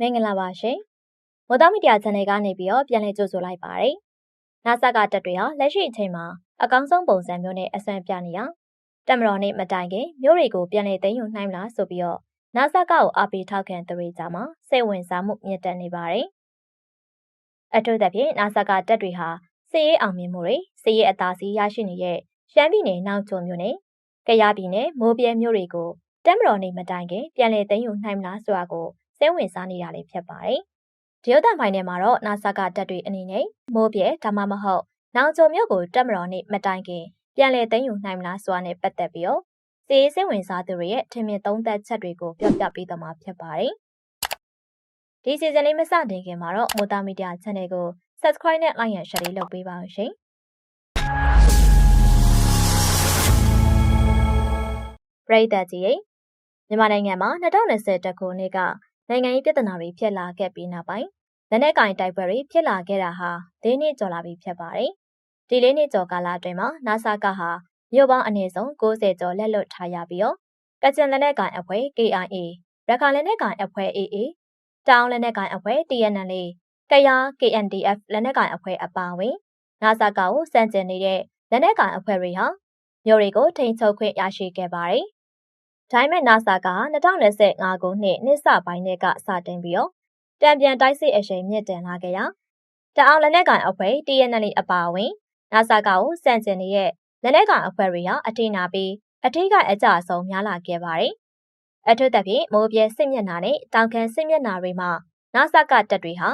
မင်္ဂလာပါရှင်။မော်တော်မီဒီယာ channel ကနေပြီးတော့ပြန်လည်ကြိုဆိုလိုက်ပါတယ်။နာဆာကတက်တွေဟာလက်ရှိအချိန်မှာအကောင်းဆုံးပုံစံမျိုးနဲ့အဆွမ်းပြနေရတက်မတော်နဲ့မတိုင်ခင်မျိုးတွေကိုပြန်လည်သိမ်းယူနိုင်မလားဆိုပြီးတော့နာဆာကကိုအားပေးထောက်ခံသူတွေကြားမှာစိတ်ဝင်စားမှုမြင့်တက်နေပါတယ်။အထူးသဖြင့်နာဆာကတက်တွေဟာစစ်ရေးအောင်မြင်မှုတွေစစ်ရေးအသာစီးရရှိနေတဲ့ရှမ်းပြည်နယ်နောက်ချုံမြို့နယ်ကယားပြည်နယ်မိုးပြဲမြို့တွေကိုတက်မတော်နဲ့မတိုင်ခင်ပြန်လည်သိမ်းယူနိုင်မလားဆိုတာကို စိတ်ဝင်စားနေတာလည်းဖြစ်ပါတယ်။ဒီရုပ်သံဖိုင်ထဲမှာတော့နာဆာကတက်တွေအနေနဲ့မိုးပြဲဒါမှမဟုတ်နောင်ကျော်မြို့ကိုတက်မတော်နဲ့မတိုင်ခင်ပြန်လည်သိမ်းယူနိုင်မလားဆိုတာနဲ့ပတ်သက်ပြီးတော့စီးစိတ်ဝင်စားသူတွေရဲ့ထင်မြင်သုံးသပ်ချက်တွေကိုပြောပြပေးသွားမှာဖြစ်ပါတယ်။ဒီစီဇန်လေးမစတင်ခင်မှာတော့မိုတာမီဒီယာ channel ကို subscribe နဲ့ like ရ share လေးလုပ်ပေးပါဦးရှင်။ပရိသတ်ကြီးရေမြန်မာနိုင်ငံမှာ2020တခုနှစ်က နိုင်ငံရေးပြဿနာတွေဖြစ်လာခဲ့ပြီးနောက်ပိုင်းလက်နက်ကင်တိုက်ပွဲတွေဖြစ်လာခဲ့တာဟာ၄နှစ်ကျော်လာပြီဖြစ်ပါတယ်။ဒီ၄နှစ်ကျော်ကာလအတွင်းမှာ NASA ကဟာမြို့ပေါင်းအနည်းဆုံး60ကျော်လက်လွတ်ထားရပြီးတော့ကချင်လက်နက်ကင်အဖွဲ့ KIA ရခိုင်လက်နက်ကင်အဖွဲ့ AA တောင်လက်နက်ကင်အဖွဲ့ TNL ကယား KNDF လက်နက်ကင်အဖွဲ့အပါအဝင် NASA ကကိုစန့်ကျင်နေတဲ့လက်နက်ကင်အဖွဲ့တွေဟာမြို့တွေကိုထိန်းချုပ်ခွင့်ရရှိခဲ့ပါတယ် ဒါပေမဲ့ NASA က2025ခုနှစ်နှစ်စပိုင်းနဲ့ကစတင်ပြီးတော့တံပြန်တိုက်စစ်အရှိန်မြင့်တင်လာခဲ့ရတအောင်လက်နက်ကန်အဖွဲ့ TNL အပါအဝင် NASA ကကိုစန့်ကျင်နေတဲ့လက်နက်ကန်အဖွဲ့တွေဟာအထင်နာပြီးအထည်ကအကြအဆုံးများလာခဲ့ပါတယ်။အထူးသဖြင့်မိုးပြဲစစ်မျက်နှာနဲ့တောင်ခံစစ်မျက်နှာတွေမှာ NASA ကတပ်တွေဟာ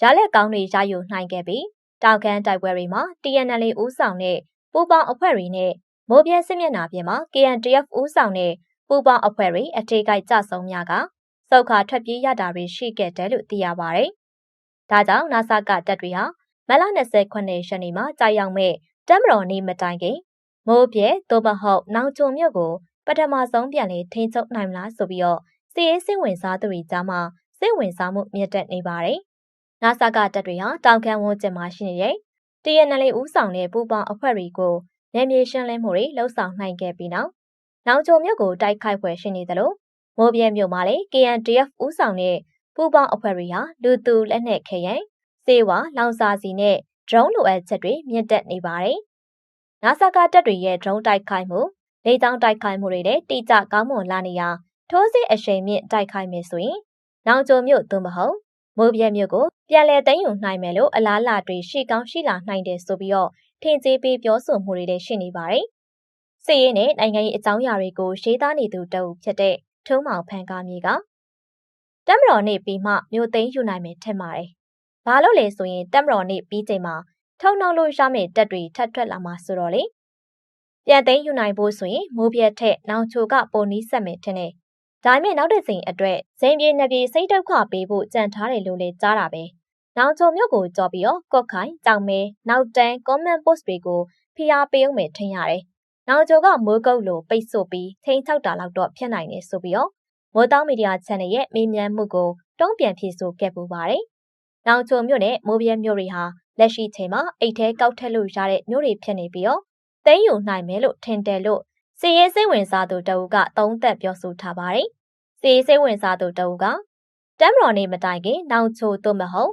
ရလက်ကောင်းတွေရယူနိုင်ခဲ့ပြီးတောင်ခံတိုက်ပွဲတွေမှာ TNL ဦးဆောင်တဲ့ပူပေါင်းအဖွဲ့တွေနဲ့မိုးပြဲစစ်မျက်နှာပြင်မှာ KNDF ဦးဆောင်တဲ့ ပူပေါင်းအဖွဲ့တွေအထေကိုက်ကြဆုံများကစုခါထွက်ပြေးရတာတွေရှိခဲ့တယ်လို့သိရပါတယ်။ဒါကြောင့် NASA ကတပ်တွေဟာမလ29ရက်နေ့မှာကြာရောက်မဲ့တက်မတော်နေ့မတိုင်ခင်မိုးပြဲသို့မဟုတ်နောင်ချုံမြို့ကိုပထမဆုံးပြန်လေထိန်းချုပ်နိုင်မလားဆိုပြီးတော့စီရေးစိတ်ဝင်စားသူတွေကြားမှာစိတ်ဝင်စားမှုမြင့်တက်နေပါတယ်။ NASA ကတပ်တွေဟာတောင်ခံဝန်းကျင်မှာရှိနေတဲ့ TNL ဦးဆောင်တဲ့ပူပေါင်းအဖွဲ့တွေကိုနယ်မြေရှင်းလင်းမှုတွေလှုပ်ဆောင်နိုင်ခဲ့ပြီးနောက် နောင်ချုံမြို့ကိုတိုက်ခိုက်ဖွယ်ရှိနေသလိုမိုးပြဲမြို့မှာလည်း KNDF ဦးဆောင်တဲ့ပူပေါင်းအဖွဲ့တွေဟာလူသူလက်နက်ခဲယံစေဝါလောင်စာစီနဲ့ drone လိုအပ်ချက်တွေမြင့်တက်နေပါတယ်။နာဆာကတပ်တွေရဲ့ drone တိုက်ခိုက်မှုလေကြောင်းတိုက်ခိုက်မှုတွေနဲ့တိကျကောင်းမွန်လာနေရာထိုးစစ်အရှိန်မြင့်တိုက်ခိုက်မယ်ဆိုရင်နောင်ကြုံမြို့သို့မဟုတ်မိုးပြဲမြို့ကိုပြန်လည်သိမ်းယူနိုင်မယ်လို့အလားလာတွေရှိကောင်းရှိလာနိုင်တယ်ဆိုပြီးတော့ထင်ကြေးပေးပြောဆိုမှုတွေလည်းရှိနေပါတယ်။ စစ်ရေးနဲ့နိုင်ငံရေးအကြောင်းအရာတွေကိုရှေးသားနေသူတအုပ်ဖြစ်တဲ့ထုံးမောင်ဖန်ကားမြေကတက်မတော်နေပြီးမှမြို့သိမ်းယူနိုင်မယ်ထင်ပါတယ်။ဘာလို့လဲဆိုရင်တက်မတော်နေပြီးချိန်မှာထုံနှောက်လို့ရမယ့်တက်တွေထပ်ထွက်လာမှာဆိုတော့လေ။ပြန်သိမ်းယူနိုင်ဖို့ဆိုရင်မိုးပြက်ထက်နောင်ချိုကပုံနီးဆက်မယ်ထင်တယ်။ဒါပေမဲ့နောက်တစ်ချိန်အတွက်ဇိမ်ပြေနှစ်ပြေစိတ်ဒုက္ခပေးဖို့ကြံထားတယ်လို့လည်းကြားတာပဲ။နောင်ချိုမြို့ကိုကြော်ပြီးတော့ကော့ခိုင်ကြောင်မဲနောက်တန်း comment post တွေကိုဖိအားပေးအောင်မယ်ထင်ရတယ်။ နောင်ချိုကမိုးကုတ်လိုပိတ်ဆို့ပြီးထိန်းထောက်တာလောက်တော့ဖြစ်နိုင်တယ်ဆိုပြီးတော့မိုးတောင်းမီဒီယာ channel ရဲ့မေးမြန်းမှုကိုတုံ့ပြန်ဖြေဆိုခဲ့ပူပါတယ်။နောင်ချိုမြို့နဲ့မိုးပြဲမြို့တွေဟာလက်ရှိချိန်မှာအိတ်ထဲကောက်ထက်လို့ရတဲ့မြို့တွေဖြစ်နေပြီးတော့သိမ်းယူနိုင်မယ်လို့ထင်တယ်လို့စီရေးစိတ်ဝင်စားသူတအုပ်ကသုံးသက်ပြောဆိုထားပါတယ်။စီရေးစိတ်ဝင်စားသူတအုပ်ကတမ်မတော်နေမတိုင်ခင်နောင်ချိုသို့မဟုတ်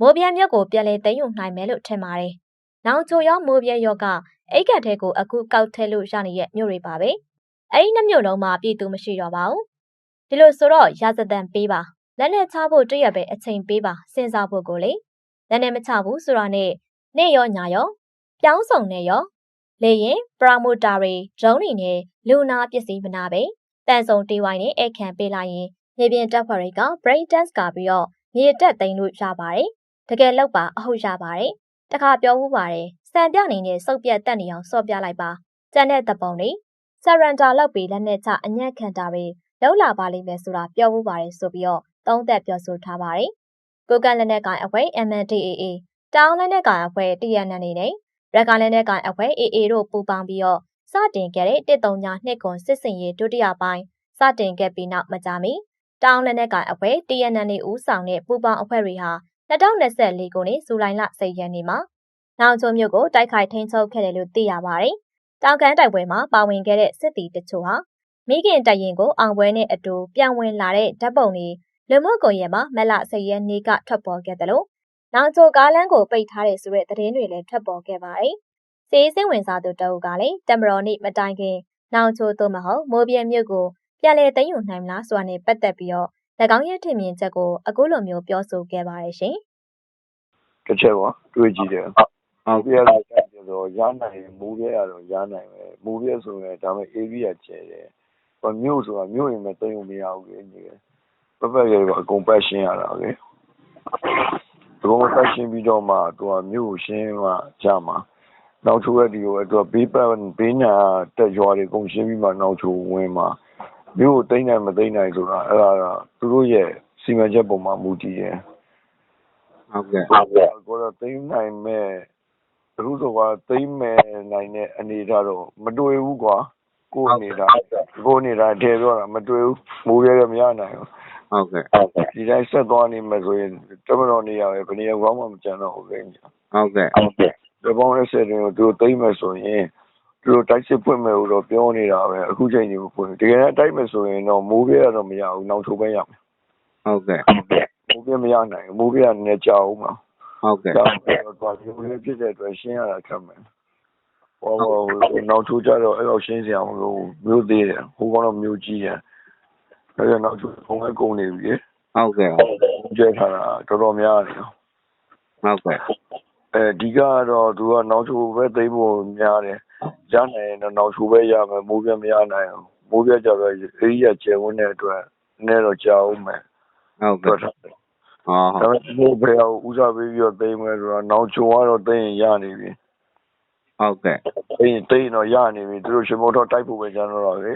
မိုးပြဲမြို့ကိုပြန်လည်သိမ်းယူနိုင်မယ်လို့ထင်ပါတယ်။ နောင်ချိုရောမိုးပြဲရောကအိတ်ကတ်ထဲကိုအခုကောက်ထက်လို့ရနေတဲ့မြို့တွေပါပဲ။အဲ့ဒီနှမျိုးလုံးမှာပြည်သူမရှိတော့ပါဘူးဒီလိုဆိုတော့ရာဇသံပေးပါလက်နဲ့ချဖို့တရက်ပဲအချိန်ပေးပါစဉ်းစားဖို့ကိုလေလက်နဲ့မချဘူးဆိုတာနဲ့နေ့ရောညရောပြောင်းဆောင်နေရောလေရင်ပရမိုတာတွေဒရုန်းတွေနဲ့လူနာပစ္စည်းမနာပဲတန်ဆုံတီးဝိုင်းနဲ့အခန့်ပေးလိုက်ရင်မြေပြင်တပ်ဖွဲ့တွေက brain dance ကပြီးတော့မြေတက်သိမ်းလို့ရပါတယ်တကယ်လောက်ပါအဟုတ်ရပါတယ် တခါပြောဘူးပါတယ်စံပြနေနဲ့စုပ်ပြတ်တက်နေအောင်စော့ပြလိုက်ပါကျန်တဲ့တပုံတွေ surrender လောက်ပြီးလက်နဲ့ချအညံ့ခံတာတွေလောက်လာပါလိမ့်မယ်ဆိုတာပြောဖို့ပါတယ်ဆိုပြီးတော့သုံးသက်ပြောဆိုထားပါတယ်။ကိုကန်လက်နက်ကိုင်အဖွဲ့ MNDAA တောင်းလက်နက်ကိုင်အဖွဲ့ TNN နဲ့ရခိုင်လက်နက်ကိုင်အဖွဲ့ AA တို့ပူးပေါင်းပြီးတော့စတင်ခဲ့တဲ့တစ်တုံညာနှစ်ခွန်စစ်စင်ရေးဒုတိယပိုင်းစတင်ခဲ့ပြီးနောက်မကြာမီတောင်းလက်နက်ကိုင်အဖွဲ့ TNN နဲ့ဦးဆောင်တဲ့ပူးပေါင်းအဖွဲ့တွေဟာ 2024ခုနှစ်ဇူလိုင်လ10ရက်နေ့မှာနောင်ချုံမြို့ကိုတိုက်ခိုက်ထိန်းချုပ်ခဲ့တယ်လို့သိရပါတယ်။တောင်ကမ်းတိုက်ပွဲမှာပါဝင်ခဲ့တဲ့စစ်သည်တချို့ဟာမိခင်တရင်ကိုအောင်ပွဲနဲ့အတူပြန်ဝင်လာတဲ့ဓာတ်ပုံတွေလူမှုကွန်ရက်မှာမက်လ10ရက်နေ့ကထွက်ပေါ်ခဲ့တယ်လို့နောင်ချိုကားလမ်းကိုပိတ်ထားတယ်ဆိုတဲ့သတင်းတွေလည်းထွက်ပေါ်ခဲ့ပါတယ်။စီးစင်းဝင်စားသူတအုပ်ကလည်းတမတော်နေ့မတိုင်ခင်နောင်ချိုသို့မဟုတ်မိုးပြဲမြို့ကိုပြန်လည်သိမ်းယူနိုင်မလားဆိုတာနဲ့ပတ်သက်ပြီးတော့၎ င်းရဲ့ထင်မြင်ချက်ကိုအခုလိုမျိုးပြောဆိုခဲ့ပါတယ်ရှင်။တစ်ချက်ပေါ့တွေးကြည့်တယ်ဟုတ်ပြရလို့ကြတယ်ဆိုရနိုင်မူရဲရတော့ရနိုင်ပဲမူရဲဆိုရင်ဒါပေမဲ့ area ကျဲတယ်ဘာမြို့ဆိုတာမြို့ရင်မသိမ်းလို့မရဘူးလေညီပပရဲကအကုန်ပတ်ရှင်းရတာလေဒီကောင်ပတ်ရှင်းပြီးတော့မှသူကမြို့ကိုရှင်းမှကြမှာနောက်ချိုးရဒီကိုသူကဘေးပတ်ဘေးညာတက်ရွာတွေကုန်ရှင်းပြီးမှနောက်ချိုးဝင်မှာ မြို့ကိုသိမ်းနိုင်မသိမ်းနိုင်ဆိုတာအဲ့ဒါကသူတို့ရဲ့စီမံချက်ပုံမှာမူတည်တယ်ဟုတ်ကဲ့ဟုတ်ကဲ့ကိုတော့သိမ်းနိုင်မဲ့အခုဆိုကသိမ်းမဲ့နိုင်တဲ့အနေအထားတော့မတွေ့ဘူးကွာကိုယ်နေတာကိုယ်နေတာထဲတော့မတွေ့ဘူးမိုးရဲရမရနိုင်ဘူးဟုတ်ကဲ့ဒီတိုင်းဆက်သွားနေမှဆိုရင်တမတော်နေရပဲဘယ်နေရာမှမကြံတော့ဘူးလေဟုတ်ကဲ့ဟုတ်ကဲ့ဒီပေါင်းဆက်တွေကိုသူသိမ်းမဲ့ဆိုရင် သူတို့တိုက်စစ်ဖွင့်မဲ့လို့တော့ပြောနေတာပဲအခုချိန်ကြီးမဖွင့်တကယ်တိုက်မဲ့ဆိုရင်တော့မိုးရဲရတော့မရဘူးနောက်ချိုးပဲရမယ်ဟုတ်ကဲ့ဟုတ်ကဲ့မိုးရဲမရနိုင်ဘူးမိုးရဲကလည်းကြာအောင်မှာဟုတ်ကဲ့ကြောက်တော့သွားပြီးဝင်ဖြစ်တဲ့အတွက်ရှင်းရတာခက်မယ်။ဟောဟောနောက်ချိုးကြတော့အဲ့လိုရှင်းစရာမလိုမျိုးသေးတယ်။ဟိုကတော့မျိုးကြီးတယ်။ဒါကြောင့်နောက်ချိုးဘုံကကုန်နေပြီဟုတ်ကဲ့။ကျဲထားတာတော်တော်များတယ်ဟုတ်ကဲ့။အဲဒီကတော့သူကနောက်ချိုးပဲသိမ်းဖို့များတယ်။ ရနိုင်ရင်တော့နောက်ချိုးပဲရမယ်မိုးပြမရနိုင်ဘူး။မိုးပြကြတော့အေးရကျဲဝင်တဲ့အတွက်နည်းတော့ကြာအောင်မယ်ဟုတ်။တွကဲ့က်ထားတယ်ဟော။ဒါပေမဲ့ဒီဘယ်အောင်ဦးစားပေးပြီးတော့သိမ်းမယ်ဆိုတော့နောက်ချိုးကတော့သိမ်းရင်ရနေပြီ။ဟုတ်ကဲ့တိတ်တိတ်တော့ရနေပြီသူတို့ရှင်မောတော့တိုက်ဖို့ပဲကျန်တော့လေ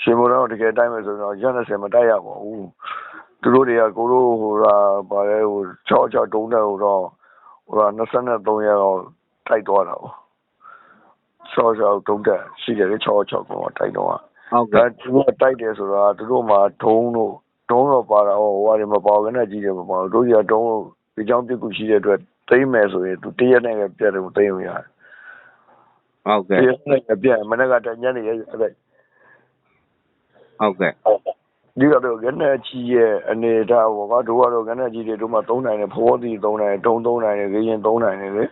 ရှင်မောတော့တကယ်တိုက်မယ်ဆိုတော့ရ20မတိုက်ရပါဘူးသူတို့တွေကကိုတို့ဟိုဟာဗာလဲဟို6 6တုံးတဲ့ဟိုတော့ဟိုဟာ23ရက်တော့တိုက်သွားတာပေါ့ 6 6တုံးတဲ့ရှိတယ်လေ6 6ကောတိုက်တော့ဟုတ်ဒါကဲ့သူတို့တိုက်တယ်ဆိုတာသူတို့မှာဒုံးတို့ဒုံးတော့ပါတာဟိုဟာတွေမပေါကနေကြီးတယ်မပေါတို့ကြီးကဒုံးဒီကြောင့်ပြစ်ကူရှိတဲ့အတွက်သိမ့်မယ်ဆိုရင်သူတရက်နဲ့ပဲပြတ်တယ်သိမ့်လို့ရတယ်ဟုတ်ကဲ့ဒီနေ့ကပြန်မနေ့ကတညနေရဲ့အဲ့ဟုတ်ကဲ့ဒီကတော့ကနေချီရဲ့အနေထားဘောကတို့ကတော့ကနေချီတွေတို့မှ3နိုင်တယ်ဖောတီ3နိုင်တုံး3နိုင်တယ်ခရင်3နိုင်တယ်လေ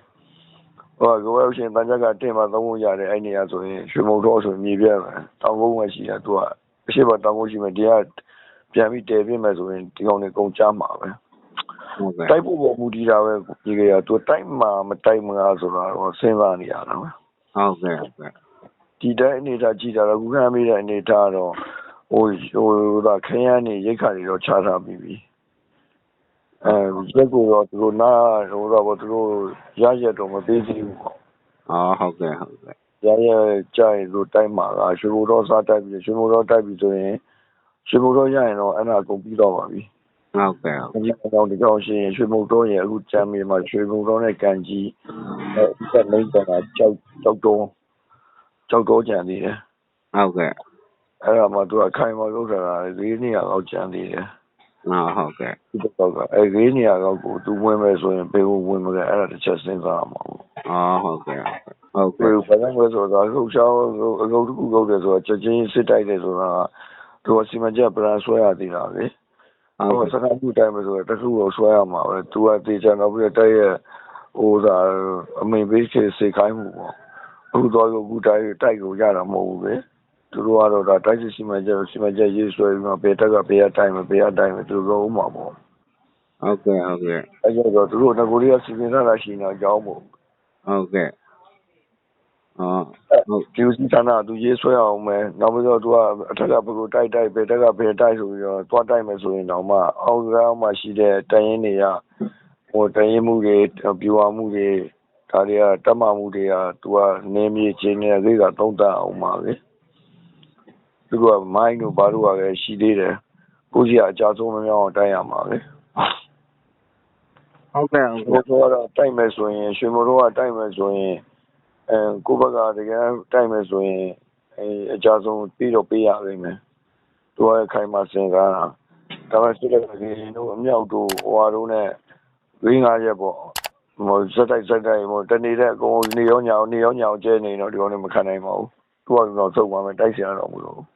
ဟောကိုယ်ရှင်တန်ကြက်ကတင်မှသုံးဖို့ရတယ်အဲ့နေရာဆိုရင်ရွှေမုံတော့ဆိုမြေပြဲမယ်တောင်ကုန်းမှရှိတာသူကအရှိမတောင်ကုန်းရှိမယ်ဒီကပြန်ပြီးတည်ပြမယ်ဆိုရင်ဒီကောင်တွေကုန်ကြမှာပဲဟုတ်ကဲ့တိုက်ဖို့ပေါ်မူတည်တာပဲဒီကရသူတိုက်မှာမတိုက်မှာဆိုတာတော့စဉ်းစားနေရတာပဲဟုတ်ကဲ့ဟုတ်ကဲ့ဒီတိုင်းအနေထားကြည့်တာတော့ခုခံမိတဲ့အနေထားတော့ဟိုဟိုဒါခရမ်းနေရိတ်ခါတွေတော့ချထားပြီးပြီ အဲရက်ကိုတော့သူတို့နာဟိုတော့သူတို့ရရက်တော့မပေးသေးဘူးပေါ့ဟောဟုတ်ကဲ့ဟုတ်ကဲ့ရရက်ကြရင်သူတိုက်မှာကရွှေဘိုတော့စားတိုက်ပြီးရွှေဘိုတော့တိုက်ပြီးဆိုရင်ရွှေဘိုတော့ရရင်တော့အဲ့ဒါအကုန်ပြီးတော့ပါပြီဟုတ်ကဲ့ဒီကောင်ဒီကောင်ရှိရင်ရွှေဘိုတော့ရင်အခုကြမ်းမီမှာရွှေဘိုတော့နဲ့ကန်ကြီးအဲဒီကလိမ့်တော့ကြောက်ကြောက်တော့ကြောက်တော့ကြံသေးတယ်ဟုတ်ကဲ့အဲ့ဒါမှသူအခိုင်အမာလုပ်တာက၄နေရာလောက်ကျန်သေးတယ် ဟောဟုတ်ကဲ့ဒီတော့ကအဲ့၄နေရာလောက်ကိုသူဝင်မယ်ဆိုရင်ဘယ်ကိုဝင်မလဲအဲ့ဒါတစ်ချက်စဉ်းစားရမှာပေါ့ဟောဟုတ်ကဲ့ဟုတ်ဘယ်ကဲ့လိုဘာလဲဆိုတော့လှုပ်ရှားအလုပ်တစ်ခုလုပ်တယ်ဆိုတော့ချက်ချင်းစစ်တိုက်တယ်ဆိုတာကသူကစီမံချက်ပလန်ဆွဲရသေးတာလေဟုတ်ဟိုကဲ့စကားပြုတိုင်းမယ်ဆိုတော့တစ်ခုကိုဆွဲရမှာပဲသူကတေချာတော့ပြီးတိုက်ရဲ့ဟိုသာအမိန်ပေးချေစေခိုင်းမှုပေါ့အခုတော့အခုတိုက်တိုက်ကိုရတာမဟုတ်ဘူးလေ သူတို့ကတော့ဒါတိုက်စစ်စီမံချက်စီမံချက်ရေးဆွဲပြီးမှဘယ်တက်ကဘယ်အတိုင်းပဲဘယ်အတိုင်းပဲသူတို့လုံးမှာပေါ့ဟုတ်ကဲ့ဟုတ်ကဲ့အဲ့တော့သူတို့ငကိုရီးယားစီစဉ်ထားတာရှိနေတော့ကြောင်းပေါ့ဟုတ်ကဲ့ဟောဟုတ်ဒီစီဌာနသူရေးဆွဲအောင်မယ်နောက်ပြီးတော့သူကအထက်ကဘယ်လိုတိုက်တိုက်ဘယ်တက်ကဘယ်တိုက်ဆိုပြီးတော့သွားတိုက်မယ်ဆိုရင်တော့မှအောက်ကအောက်မှာရှိတဲ့တရင်တွေကဟိုတရင်မှုတွေပြူအောင်မှုတွေဒါတွေကတက်မှမှုတွေကသူကနေမြေချင်းနေလေးကသုံးတတ်အောင်ပါလေ သူတို့ကမိုင်းတို့ဘာတို့ကလည်းရှိသေးတယ်ကိုကြီးကအကြဆုံးမမြောက်အောင်တိုက်ရမှာလေဟုတ်ကဲ့ကိုတို့ကတော့တိုက်မယ်ဆိုရင်ရွှေမတို့ကတိုက်မယ်ဆိုရင်အဲကိုဘက်ကတကယ်တိုက်မယ်ဆိုရင်အဲအကြဆုံးပြီးတော့ပေးရလိမ့်မယ်သူကခိုင်မစင်ကားတာဒါပေမဲ့စစ်တပ်ကလည်းတို့အမြောက်တို့ဟွာတို့နဲ့ဝင်းငါရက်ပေါ့ဟိုစက်တိုက်စက်တိုက်ဟိုတနေတဲ့အကုန်နေရောညာနေရောညာကျဲနေတော့ဒီကောင်တွေမခံနိုင်ပါဘူးသူကတော့စုံပါမယ်တိုက်စရာတော့မလိုဘူး